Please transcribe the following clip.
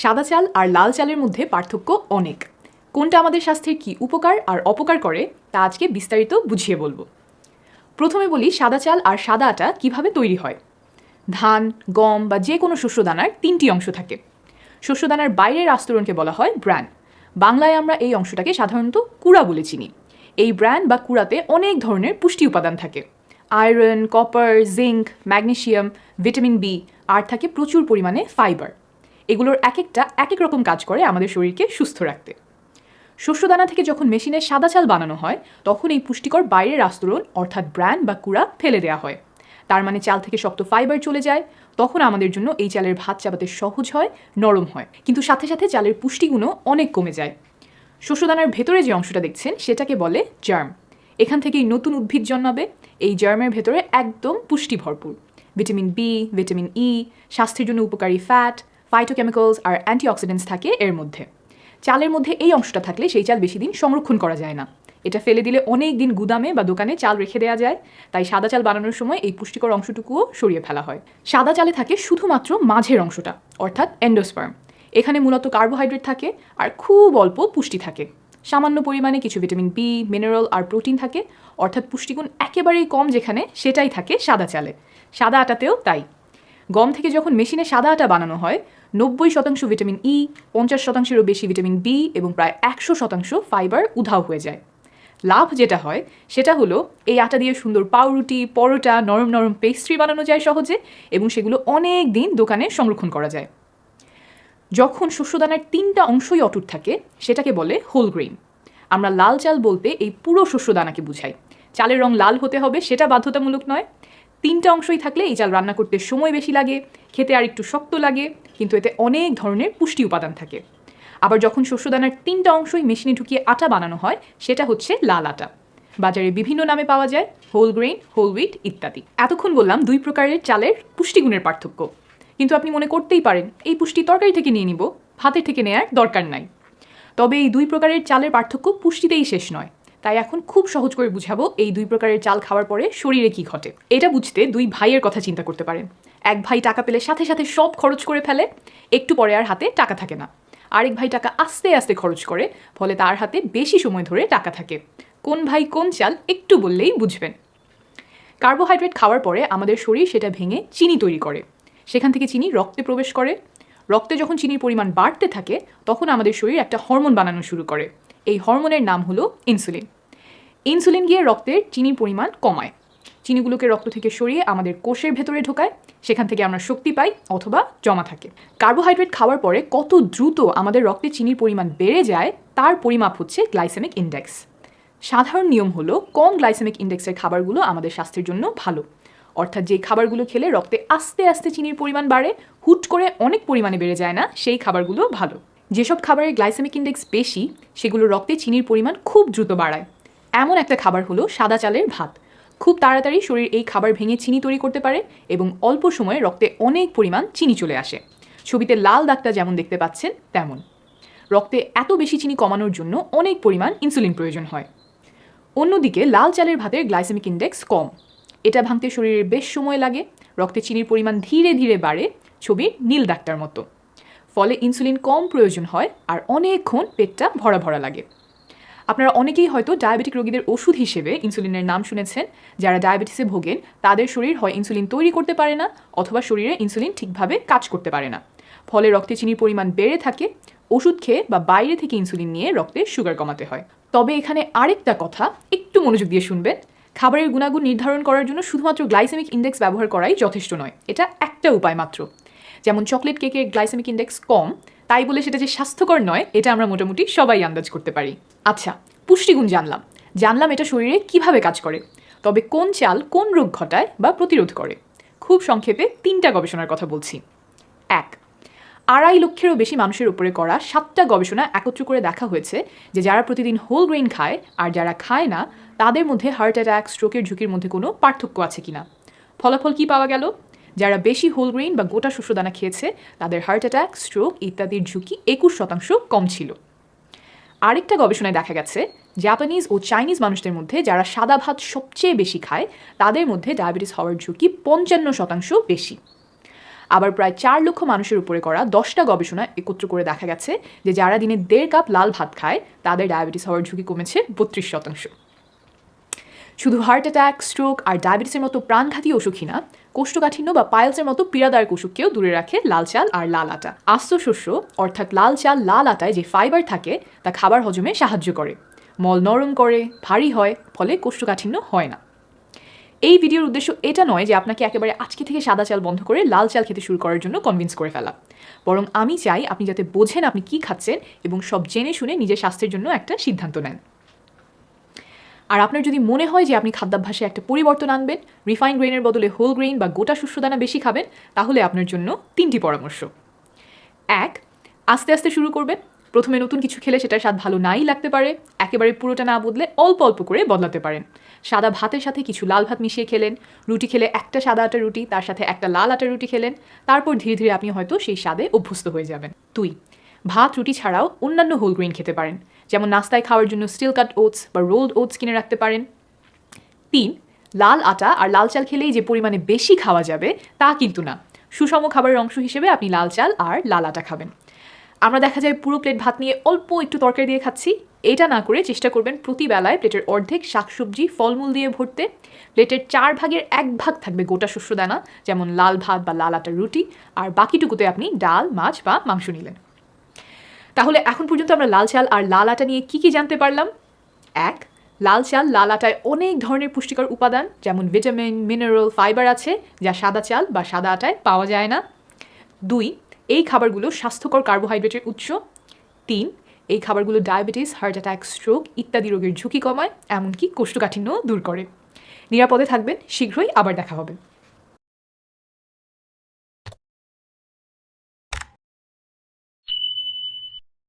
সাদা চাল আর লাল চালের মধ্যে পার্থক্য অনেক। কোনটা আমাদের স্বাস্থ্যের কি উপকার আর অপকার করে, তা আজকে বিস্তারিত বুঝিয়ে বলব। প্রথমে বলি সাদা চাল আর সাদা আটা কীভাবে তৈরি হয়। ধান, গম বা যে কোনো শস্যদানার তিনটি অংশ থাকে। শস্যদানার বাইরের আস্তরণকে বলা হয় ব্র্যান। বাংলায় আমরা এই অংশটাকে সাধারণত কুড়া বলে চিনি। এই ব্র্যান বা কুড়াতে অনেক ধরনের পুষ্টি উপাদান থাকে। Iron, copper, zinc magnesium vitamin B, আর থাকে প্রচুর পরিমাণে ফাইবার। এগুলোর এক একটা এক এক রকম কাজ করে আমাদের শরীরকে সুস্থ রাখতে। শস্যদানা থেকে যখন মেশিনে সাদা চাল বানানো হয়, তখন এই পুষ্টিকর বাইরের আস্তরণ, অর্থাৎ ব্র্যান বা কুড়া, ফেলে দেওয়া হয়। তার মানে চাল থেকে শক্ত ফাইবার চলে যায়, তখন আমাদের জন্য এই চালের ভাত চাপাতে সহজ হয়, নরম হয়। কিন্তু সাথে সাথে চালের পুষ্টিগুণও অনেক কমে যায়। শস্যদানার ভেতরে যে অংশটা দেখছেন, সেটাকে বলে জার্ম। এখান থেকেই নতুন উদ্ভিদ জন্মাবে। এই জার্মের ভেতরে একদম পুষ্টি ভরপুর। ভিটামিন বি ভিটামিন ই স্বাস্থ্যের জন্য উপকারী ফ্যাট ফাইটোকেমিক্যালস আর অ্যান্টিঅক্সিডেন্টস থাকে এর মধ্যে। চালের মধ্যে এই অংশটা থাকলে সেই চাল বেশি দিন সংরক্ষণ করা যায় না। এটা ফেলে দিলে অনেক দিন গুদামে বা দোকানে চাল রেখে দেওয়া যায়, তাই সাদা চাল বানানোর সময় এই পুষ্টিকর অংশটুকুও সরিয়ে ফেলা হয়। সাদা চালে থাকে শুধুমাত্র মাঝের অংশটা, অর্থাৎ এন্ডোস্পার্ম এখানে মূলত কার্বোহাইড্রেট থাকে আর খুব অল্প পুষ্টি থাকে। সামান্য পরিমাণে কিছু ভিটামিন বি মিনারেল আর প্রোটিন থাকে, অর্থাৎ পুষ্টিগুণ একেবারেই কম যেখানে সেটাই থাকে সাদা চালে। সাদা আটাতেও তাই। গম থেকে যখন মেশিনে সাদা আটা বানানো হয় নব্বই শতাংশ ভিটামিন ই পঞ্চাশ শতাংশেরও বেশি ভিটামিন বি এবং প্রায় একশো শতাংশ ফাইবার উধাও হয়ে যায়। লাভ যেটা হয়, সেটা হলো এই আটা দিয়ে সুন্দর পাউরুটি, পরোটা, নরম নরম পেস্ট্রি বানানো যায় সহজে এবং সেগুলো অনেক দিন দোকানে সংরক্ষণ করা যায়। যখন শস্যদানার তিনটা অংশই অটুট থাকে, সেটাকে বলে হোল গ্রেইন আমরা লাল চাল বলতে এই পুরো শস্যদানাকে বুঝাই। চালের রং লাল হতে হবে, সেটা বাধ্যতামূলক নয়। তিনটা অংশই থাকলে এই চাল রান্না করতে সময় বেশি লাগে, খেতে আর একটু শক্ত লাগে, কিন্তু এতে অনেক ধরনের পুষ্টি উপাদান থাকে। আবার যখন শস্যদানার তিনটা অংশই মেশিনে ঢুকিয়ে আটা বানানো হয়, সেটা হচ্ছে লাল আটা। বাজারে বিভিন্ন নামে পাওয়া যায়, হোল গ্রেইন, হোল হুইট ইত্যাদি। এতক্ষণ বললাম দুই প্রকারের চালের পুষ্টিগুণের পার্থক্য। কিন্তু আপনি মনে করতেই পারেন, এই পুষ্টি তরকারি থেকে নিয়ে নিব, ভাতের থেকে নেয়ার দরকার নাই। তবে এই দুই প্রকারের চালের পার্থক্য পুষ্টিতেই শেষ নয়। তাই এখন খুব সহজ করে বুঝাবো এই দুই প্রকারের চাল খাওয়ার পরে শরীরে কি ঘটে। এটা বুঝতে দুই ভাইয়ের কথা চিন্তা করতে পারেন। এক ভাই টাকা পেলে সাথে সাথে সব খরচ করে ফেলে, একটু পরে আর হাতে টাকা থাকে না। আরেক ভাই টাকা আস্তে আস্তে খরচ করে, ফলে তার হাতে বেশি সময় ধরে টাকা থাকে। কোন ভাই কোন চাল একটু বললেই বুঝবেন। কার্বোহাইড্রেট খাওয়ার পরে আমাদের শরীর সেটা ভেঙে চিনি তৈরি করে। সেখান থেকে চিনি রক্তে প্রবেশ করে। রক্তে যখন চিনির পরিমাণ বাড়তে থাকে, তখন আমাদের শরীর একটা হরমোন বানানো শুরু করে। এই হরমোনের নাম হলো ইনসুলিন। ইনসুলিন গিয়ে রক্তের চিনির পরিমাণ কমায়। চিনিগুলোকে রক্ত থেকে সরিয়ে আমাদের কোষের ভেতরে ঢোকায়, সেখান থেকে আমরা শক্তি পাই অথবা জমা থাকে। কার্বোহাইড্রেট খাওয়ার পরে কত দ্রুত আমাদের রক্তে চিনির পরিমাণ বেড়ে যায়, তার পরিমাপ হচ্ছে গ্লাইসেমিক ইন্ডেক্স। সাধারণ নিয়ম হলো কম গ্লাইসেমিক ইন্ডেক্সের খাবারগুলো আমাদের স্বাস্থ্যের জন্য ভালো। অর্থাৎ যে খাবারগুলো খেলে রক্তে আস্তে আস্তে চিনির পরিমাণ বাড়ে, হুট করে অনেক পরিমাণে বেড়ে যায় না, সেই খাবারগুলো ভালো। যেসব খাবারের গ্লাইসেমিক ইন্ডেক্স বেশি, সেগুলো রক্তে চিনির পরিমাণ খুব দ্রুত বাড়ায়। এমন একটা খাবার হলো সাদা চালের ভাত। খুব তাড়াতাড়ি শরীর এই খাবার ভেঙে চিনি তৈরি করতে পারে এবং অল্প সময়ে রক্তে অনেক পরিমাণ চিনি চলে আসে। ছবিতে লাল দাগটা যেমন দেখতে পাচ্ছেন, তেমন। রক্তে এত বেশি চিনি কমানোর জন্য অনেক পরিমাণ ইনসুলিন প্রয়োজন হয়। অন্যদিকে লাল চালের ভাতের গ্লাইসেমিক ইন্ডেক্স কম। এটা ভাঙতে শরীরের বেশ সময় লাগে, রক্তে চিনির পরিমাণ ধীরে ধীরে বাড়ে ছবির নীল ডাক্তার মতো। ফলে ইনসুলিন কম প্রয়োজন হয় আর অনেকক্ষণ পেটটা ভরা ভরা লাগে। আপনারা অনেকেই হয়তো ডায়াবেটিক রোগীদের ওষুধ হিসেবে ইনসুলিনের নাম শুনেছেন। যারা ডায়াবেটিসে ভোগেন, তাদের শরীর হয় ইনসুলিন তৈরি করতে পারে না অথবা শরীরে ইনসুলিন ঠিকভাবে কাজ করতে পারে না। ফলে রক্তে চিনির পরিমাণ বেড়ে থাকে। ওষুধ খেয়ে বা বাইরে থেকে ইনসুলিন নিয়ে রক্তে সুগার কমাতে হয়। তবে এখানে আরেকটা কথা একটু মনোযোগ দিয়ে শুনবেন। খাবারের গুণাগুণ নির্ধারণ করার জন্য শুধুমাত্র গ্লাইসেমিক ইন্ডেক্স ব্যবহার করাই যথেষ্ট নয়। এটা একটা উপায় মাত্র। যেমন চকলেট কেকের গ্লাইসেমিক ইন্ডেক্স কম, তাই বলে সেটা যে স্বাস্থ্যকর নয়, এটা আমরা মোটামুটি সবাই আন্দাজ করতে পারি। আচ্ছা পুষ্টিগুণ জানলাম। জানলাম এটা শরীরে কীভাবে কাজ করে, তবে কোন চাল কোন রোগ ঘটায় বা প্রতিরোধ করে? খুব সংক্ষেপে তিনটা গবেষণার কথা বলছি। এক, আড়াই লক্ষেরও বেশি মানুষের উপরে করা সাতটা গবেষণা একত্র করে দেখা হয়েছে যে যারা প্রতিদিন হোল গ্রেইন খায় আর যারা খায় না, তাদের মধ্যে হার্ট অ্যাটাক স্ট্রোকের ঝুঁকির মধ্যে কোনো পার্থক্য আছে কিনা? ফলাফল কি পাওয়া গেল? যারা বেশি হোল গ্রেইন বা গোটা শস্যদানা খেয়েছে, তাদের হার্ট অ্যাটাক স্ট্রোক ইত্যাদির ঝুঁকি একুশ শতাংশ কম ছিল। আরেকটা গবেষণায় দেখা গেছে জাপানিজ ও চাইনিজ মানুষদের মধ্যে যারা সাদা ভাত সবচেয়ে বেশি খায়, তাদের মধ্যে ডায়াবেটিস হওয়ার ঝুঁকি পঞ্চান্ন শতাংশ বেশি। আবার প্রায় চার লক্ষ মানুষের উপরে করা দশটা গবেষণা একত্র করে দেখা গেছে যে যারা দিনে দেড় কাপ লাল ভাত খায়, তাদের ডায়াবেটিস হওয়ার ঝুঁকি কমেছে বত্রিশ শতাংশ। শুধু হার্ট অ্যাটাক স্ট্রোক আর ডায়াবেটিসের মতো প্রাণঘাতী অসুখই না, কোষ্ঠকাঠিন্য বা পাইলসের মতো পীড়াদায়ক অসুখকেও দূরে রাখে লাল চাল আর লাল আটা। আস্ত শস্য অর্থাৎ লাল চাল, লাল আটায় যে ফাইবার থাকে, তা খাবার হজমে সাহায্য করে। মল নরম করে, ভারী হয়, ফলে কোষ্ঠকাঠিন্য হয় না। এই ভিডিওর উদ্দেশ্য এটা নয় যে আপনাকে একেবারে আজকে থেকে সাদা চাল বন্ধ করে লাল চাল খেতে শুরু করার জন্য কনভিন্স করে ফেলা। বরং আমি চাই আপনি যাতে বোঝেন আপনি কি খাচ্ছেন এবং সব জেনে শুনে নিজের স্বাস্থ্যের জন্য একটা সিদ্ধান্ত নেন। আর আপনার যদি মনে হয় যে আপনি খাদ্যাভ্যাসে একটা পরিবর্তন আনবেন রিফাইন গ্রেনের বদলে হোল গ্রেইন বা গোটা শস্যদানা বেশি খাবেন, তাহলে আপনার জন্য তিনটি পরামর্শ। এক, আস্তে আস্তে শুরু করবেন। প্রথমে নতুন কিছু খেলে সেটার স্বাদ ভালো নাই লাগতে পারে, একেবারে পুরোটা না বদলে অল্প অল্প করে বদলাতে পারেন। সাদা ভাতের সাথে কিছু লাল ভাত মিশিয়ে খেলেন। রুটি খেলে একটা সাদা আটা রুটি, তার সাথে একটা লাল আটা রুটি খেলেন। তারপর ধীরে ধীরে আপনি হয়তো সেই স্বাদে অভ্যস্ত হয়ে যাবেন। দুই, ভাত, রুটি ছাড়াও অন্যান্য হোল গ্রেইন খেতে পারেন। যেমন নাস্তায় খাওয়ার জন্য স্টিল কাট ওটস বা রোলড ওটস কিনে রাখতে পারেন। তিন, লাল আটা আর লাল চাল খেলেই যে পরিমাণে বেশি খাওয়া যাবে তা কিন্তু না। সুষম খাবারের অংশ হিসেবে আপনি লাল চাল আর লাল আটা খাবেন। আমরা দেখা যায় পুরো প্লেট ভাত নিয়ে অল্প একটু তরকারি দিয়ে খাচ্ছি। এটা না করে চেষ্টা করবেন প্রতি বেলায় প্লেটের অর্ধেক শাকসবজি, ফলমূল দিয়ে ভরতে। প্লেটের চার ভাগের এক ভাগ থাকবে গোটা শস্য দানা যেমন লাল ভাত বা লাল আটার রুটি। আর বাকিটুকুতে আপনি ডাল, মাছ বা মাংস নিলেন। তাহলে এখন পর্যন্ত আমরা লাল চাল আর লাল আটা নিয়ে কী কী জানতে পারলাম? এক, লাল চাল লাল আটায় অনেক ধরনের পুষ্টিকর উপাদান, যেমন ভিটামিন, মিনারেল, ফাইবার আছে, যা সাদা চাল বা সাদা আটায় পাওয়া যায় না। দুই, এই খাবারগুলো স্বাস্থ্যকর কার্বোহাইড্রেটের উৎস। তিন, এই খাবারগুলো ডায়াবেটিস, হার্ট অ্যাটাক, স্ট্রোক ইত্যাদি রোগের ঝুঁকি কমায়, এমনকি কোষ্ঠকাঠিন্য দূর করে। নিরাপদে থাকবেন, শীঘ্রই আবার দেখা হবে।